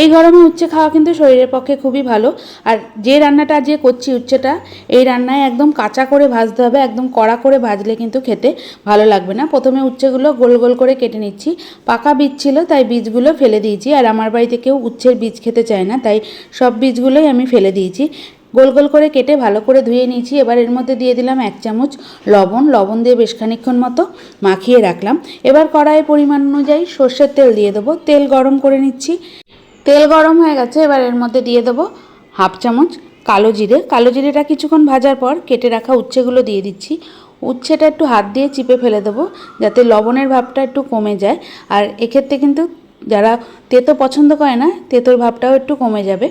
এই গরমে উচ্ছে খাওয়া কিন্তু শরীরের পক্ষে খুবই ভালো। আর যে রান্নাটা আজকে করছি উচ্ছেটা, এই রান্নায় একদম কাঁচা করে ভাজতে হবে, একদম কড়া করে ভাজলে কিন্তু খেতে ভালো লাগবে না। প্রথমে উচ্ছেগুলো গোল গোল করে কেটে নিচ্ছি। পাকা বীজ ছিল, তাই বীজগুলো ফেলে দিয়েছি। আর আমার বাড়িতে কেউ উচ্ছের বীজ খেতে চায় না, তাই সব বীজগুলোই আমি ফেলে দিয়েছি। গোল গোল করে কেটে ভালো করে ধুয়ে নিয়েছি। এবার এর মধ্যে দিয়ে দিলাম এক চামচ লবণ। লবণ দিয়ে বেশ খানিক্ষণ মতো মাখিয়ে রাখলাম। এবার কড়াইয়ে পরিমাণ অনুযায়ী সর্ষের তেল দিয়ে দেবো। তেল গরম করে নিচ্ছি। তেল গরম হয়ে গেছে, এবার এর মধ্যে দিয়ে দেবো হাফ চামচ কালো জিরে। কালো জিরেটা কিছুক্ষণ ভাজার পর কেটে রাখা উচ্ছেগুলো দিয়ে দিচ্ছি। উচ্ছেটা একটু হাত দিয়ে চিপে ফেলে দেবো, যাতে লবণের ভাবটা একটু কমে যায়। আর এক্ষেত্রে কিন্তু যারা তেতো পছন্দ করে না, তেতোর ভাবটাও একটু কমে যাবে।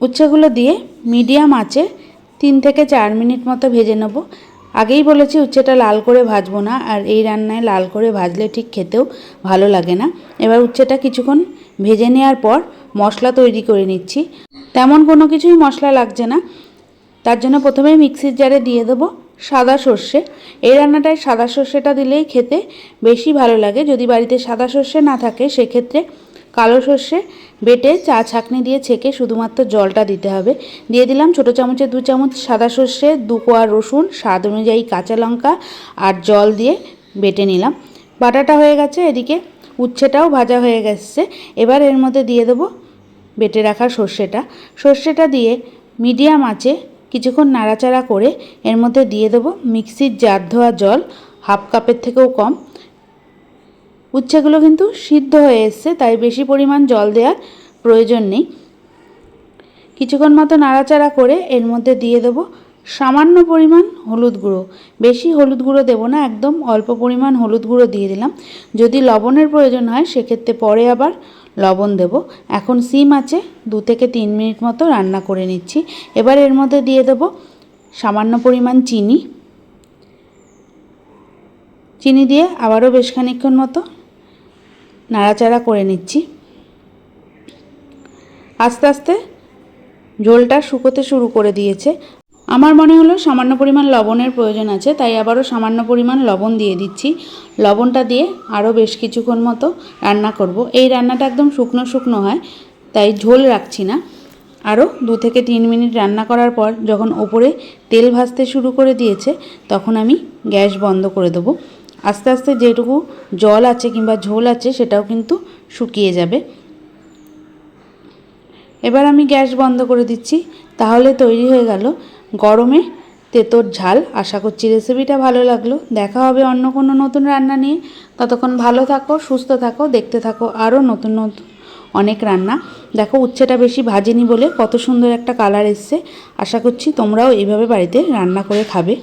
উচ্ছেগুলো দিয়ে মিডিয়াম আঁচে তিন থেকে চার মিনিট মতো ভেজে নেব। আগেই বলেছি উচ্ছেটা লাল করে ভাজবো না, আর এই রান্নায় লাল করে ভাজলে ঠিক খেতেও ভালো লাগে না। এবার উচ্ছেটা কিছুক্ষণ ভেজে নেওয়ার পর মশলা তৈরি করে নিচ্ছি। তেমন কোনো কিছুই মশলা লাগছে না। তার জন্য প্রথমেই মিক্সির জারে দিয়ে দেবো সাদা সর্ষে। এই রান্নাটায় সাদা সর্ষেটা দিলেই খেতে বেশি ভালো লাগে। যদি বাড়িতে সাদা সর্ষে না থাকে, সেক্ষেত্রে কালো সর্ষে বেটে চা ছাঁকনি দিয়ে ছেঁকে শুধুমাত্র জলটা দিতে হবে। দিয়ে দিলাম ছোটো চামচে দু চামচ সাদা সর্ষে, দু কোয়া রসুন, স্বাদ অনুযায়ী কাঁচা লঙ্কা আর জল দিয়ে বেটে নিলাম। বাটাটা হয়ে গেছে, এদিকে উচ্ছেটাও ভাজা হয়ে গেছে। এবার এর মধ্যে দিয়ে দেবো বেটে রাখা সর্ষেটা। সর্ষেটা দিয়ে মিডিয়াম আঁচে কিছুক্ষণ নাড়াচাড়া করে এর মধ্যে দিয়ে দেবো মিক্সির জার ধোয়া জল, হাফ কাপের থেকেও কম। উচ্ছেগুলো কিন্তু সিদ্ধ হয়ে এসছে, তাই বেশি পরিমাণ জল দেওয়ার প্রয়োজন নেই। কিছুক্ষণ মতো নাড়াচাড়া করে এর মধ্যে দিয়ে দেবো সামান্য পরিমাণ হলুদ গুঁড়ো। বেশি হলুদ গুঁড়ো দেবো না, একদম অল্প পরিমাণ হলুদ গুঁড়ো দিয়ে দিলাম। যদি লবণের প্রয়োজন হয়, সেক্ষেত্রে পরে আবার লবণ দেব। এখন সিম আছে, দু থেকে তিন মিনিট মতো রান্না করে নিচ্ছি। এবার এর মধ্যে দিয়ে দেবো সামান্য পরিমাণ চিনি। চিনি দিয়ে আবারও বেশ খানিক্ষণ মতো নাড়াচাড়া করে নিচ্ছি। আস্তে আস্তে ঝোলটা শুকোতে শুরু করে দিয়েছে। আমার মনে হলো সামান্য পরিমাণ লবণের প্রয়োজন আছে, তাই আবারও সামান্য পরিমাণ লবণ দিয়ে দিচ্ছি। লবণটা দিয়ে আরও বেশ কিছুক্ষণ মতো রান্না করব। এই রান্নাটা একদম শুকনো শুকনো হয়, তাই ঝোল রাখছি না। আরও দু থেকে তিন মিনিট রান্না করার পর যখন ওপরে তেল ভাজতে শুরু করে দিয়েছে, তখন আমি গ্যাস বন্ধ করে দেবো। আস্তে আস্তে যেটুকু জল আছে কিংবা ঝোল আছে সেটাও কিন্তু শুকিয়ে যাবে। এবার আমি গ্যাস বন্ধ করে দিচ্ছি। তাহলে তৈরি হয়ে গেল গরমে তেতোর ঝাল। আশা করছি রেসিপিটা ভালো লাগল। দেখা হবে অন্য কোনো নতুন রান্না নিয়ে। ততক্ষণ ভালো থাকো, সুস্থ থাকো, দেখতে থাকো আরও নতুন নতুন অনেক রান্না। দেখো উচ্ছেটা বেশি ভাজেনি বলে কত সুন্দর একটা কালার এসছে। আশা করছি তোমরাও এইভাবে বাড়িতে রান্না করে খাবে।